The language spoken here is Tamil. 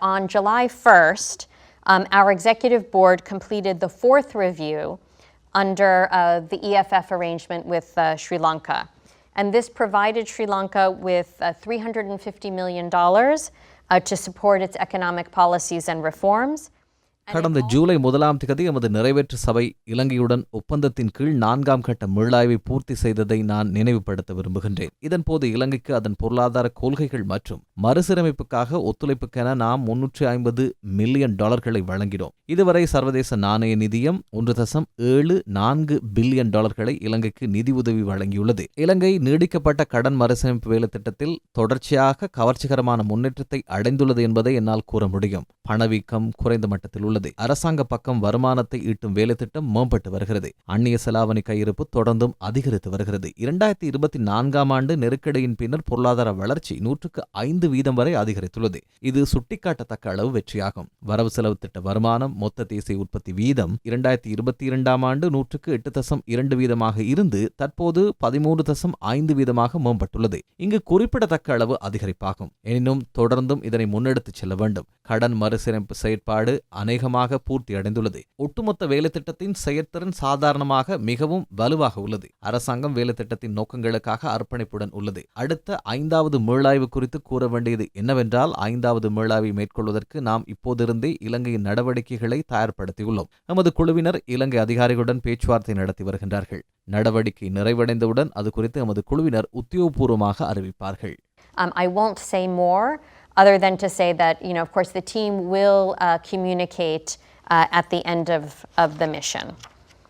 On July 1st, um, our executive board completed the fourth review under uh, the EFF arrangement with uh, Sri Lanka. And this provided Sri Lanka with uh, $350 million uh, to support its economic policies and reforms. கடந்த ஜூலை முதலாம் திகதி எமது நிறைவேற்று சபை இலங்கையுடன் ஒப்பந்தத்தின் கீழ் நான்காம் கட்ட மீளாய்வை பூர்த்தி செய்ததை நான் நினைவுபடுத்த விரும்புகின்றேன் இதன்போது இலங்கைக்கு அதன் பொருளாதார கொள்கைகள் மற்றும் மறுசீரமைப்புக்காக ஒத்துழைப்புக்கென நாம் முன்னூற்றி ஐம்பது மில்லியன் டாலர்களை வழங்கினோம். இதுவரை சர்வதேச நாணய நிதியம் ஒன்று தசம் ஏழு நான்கு பில்லியன் டாலர்களை இலங்கைக்கு நிதி உதவி வழங்கியுள்ளது. இலங்கை நீடிக்கப்பட்ட கடன் மறுசீரமைப்பு வேலை திட்டத்தில் தொடர்ச்சியாக கவர்ச்சிகரமான முன்னேற்றத்தை அடைந்துள்ளது என்பதை என்னால் கூற முடியும். பணவீக்கம் குறைந்த மட்டத்தில் உள்ளது. அரசாங்க பக்கம் வருமானத்தை ஈட்டும் வேலை திட்டம் மேம்பட்டு வருகிறது. அந்நிய செலாவணி கையிருப்பு தொடர்ந்தும் அதிகரித்து வருகிறது. இரண்டாயிரத்தி இருபத்தி நான்காம் ஆண்டு நெருக்கடியின் பின்னர் பொருளாதார வளர்ச்சி நூற்றுக்கு ஐந்து வீதம் வரை அதிகரித்துள்ளது. இது சுட்டிக்காட்டத்தக்க அளவு வெற்றியாகும். வரவு செலவு திட்ட வருமானம் மொத்த தேசிய உற்பத்தி வீதம் இரண்டாயிரத்தி இருபத்தி இரண்டாம் ஆண்டு நூற்றுக்கு எட்டு தசம் இரண்டு வீதமாக இருந்து தற்போது பதிமூன்று தசம் ஐந்து வீதமாக மேம்பட்டுள்ளது. இங்கு குறிப்பிடத்தக்க அளவு அதிகரிப்பாகும். எனினும் தொடர்ந்தும் இதனை முன்னெடுத்துச் செல்ல வேண்டும். கடன் மறுசீரமைப்பு செயற்பாடு அநேகமாக பூர்த்தி அடைந்துள்ளது. ஒட்டுமொத்த வேலைத்திட்டத்தின் செயற்திறன் சாதாரணமாக மிகவும் வலுவாக உள்ளது. அரசாங்கம் வேலைத்திட்டத்தின் நோக்கங்களுக்காக அர்ப்பணிப்புடன் உள்ளது. அடுத்த ஐந்தாவது மீளாய்வு குறித்து கூற வேண்டியது என்னவென்றால் ஐந்தாவது மீளாய்வை மேற்கொள்வதற்கு நாம் இப்போதிருந்தே இலங்கையின் நடவடிக்கைகளை தயார்படுத்தியுள்ளோம். நமது குழுவினர் இலங்கை அதிகாரிகளுடன் பேச்சுவார்த்தை நடத்தி வருகின்றார்கள். நடவடிக்கை நிறைவடைந்தவுடன் அது குறித்து எமது குழுவினர் உத்தியோகபூர்வமாக அறிவிப்பார்கள். Um, I won't say more. Other than to say that, you know, of course, the team will uh, communicate uh, at the end of, of the mission.